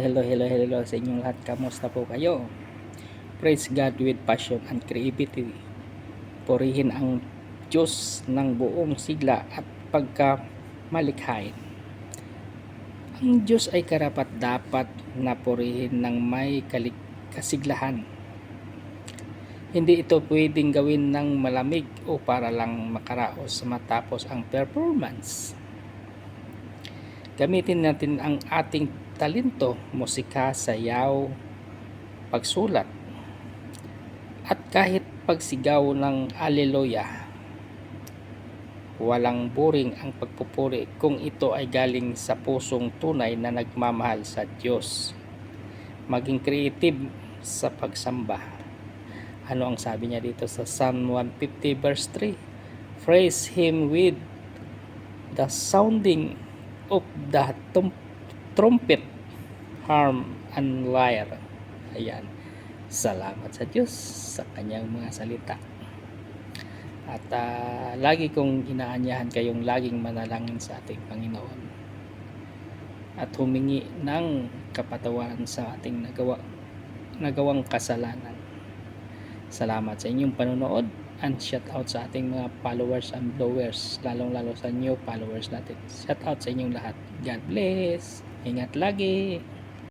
hello, hello, hello sa inyong lahat. Kamusta po kayo? Praise God with passion and creativity. Purihin ang Diyos ng buong sigla at pagkamalikhain. Ang Diyos ay karapat dapat na purihin ng may kasiglahan. Hindi ito pwedeng gawin ng malamig o para lang makaraos matapos ang performance. Gamitin natin ang ating talento, musika, sayaw, pagsulat, at kahit pagsigaw ng aleluya. Walang boring ang pagpupuri kung ito ay galing sa pusong tunay na nagmamahal sa Diyos. Maging creative sa pagsamba. Ano ang sabi niya dito sa Psalm 150 verse 3? Praise Him with the sounding of the tum- trumpet, harm, and lyre. Ayan. Salamat sa Diyos sa kanyang mga salita. At ah, lagi kong inaanyahan kayong laging manalangin sa ating Panginoon. At humingi ng kapatawaran sa ating nagawa, nagawang kasalanan. Salamat sa inyong panonood and shout out sa ating mga followers and blowers lalong lalo sa new followers natin shout out sa inyong lahat God bless ingat lagi